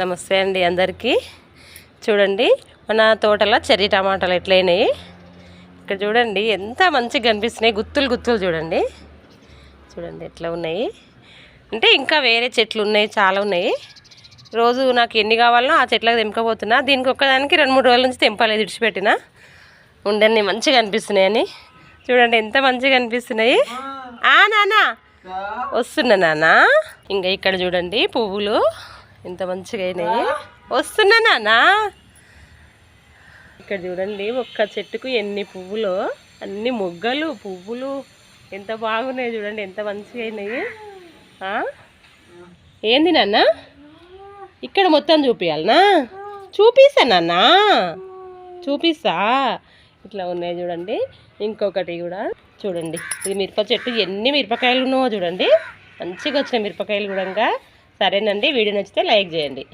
నమస్తే అండి అందరికీ. చూడండి మన తోటలో చెర్రీ టమాటాలు ఎట్లయినాయి. ఇక్కడ చూడండి ఎంత మంచిగా కనిపిస్తున్నాయి. గుత్తులు గుత్తులు చూడండి. చూడండి ఎట్లా ఉన్నాయి. అంటే ఇంకా వేరే చెట్లు ఉన్నాయి చాలా ఉన్నాయి. రోజు నాకు ఎన్ని కావాలనో ఆ చెట్లకు తెంపకపోతున్నా దీనికి ఒక్కదానికి రెండు మూడు రోజుల నుంచి తెంపలేదు విడిచిపెట్టిన. ఉండని మంచిగా అనిపిస్తున్నాయని చూడండి ఎంత మంచిగా అనిపిస్తున్నాయి ఆ నాన్న. వస్తున్నా నాన్న. ఇంకా ఇక్కడ చూడండి పువ్వులు. ఎంత మంచిగా అయినాయి. వస్తున్నా నాన్న? ఇక్కడ చూడండి ఒక్క చెట్టుకు ఎన్ని పువ్వులు అన్ని మొగ్గలు పువ్వులు ఎంత బాగున్నాయి చూడండి ఎంత మంచిగా అయినాయి? ఏంది నాన్న? ఇక్కడ మొత్తం చూపించాలనా చూపిస్తా నాన్న. చూపిస్తా. ఇట్లా ఉన్నాయి చూడండి. ఇంకొకటి కూడా చూడండి. ఇది మిరప చెట్టు ఎన్ని మిరపకాయలు ఉన్నాయో చూడండి. మంచిగా వచ్చిన మిరపకాయలు కూడా సరేనండి వీడియో నచ్చితే లైక్ చేయండి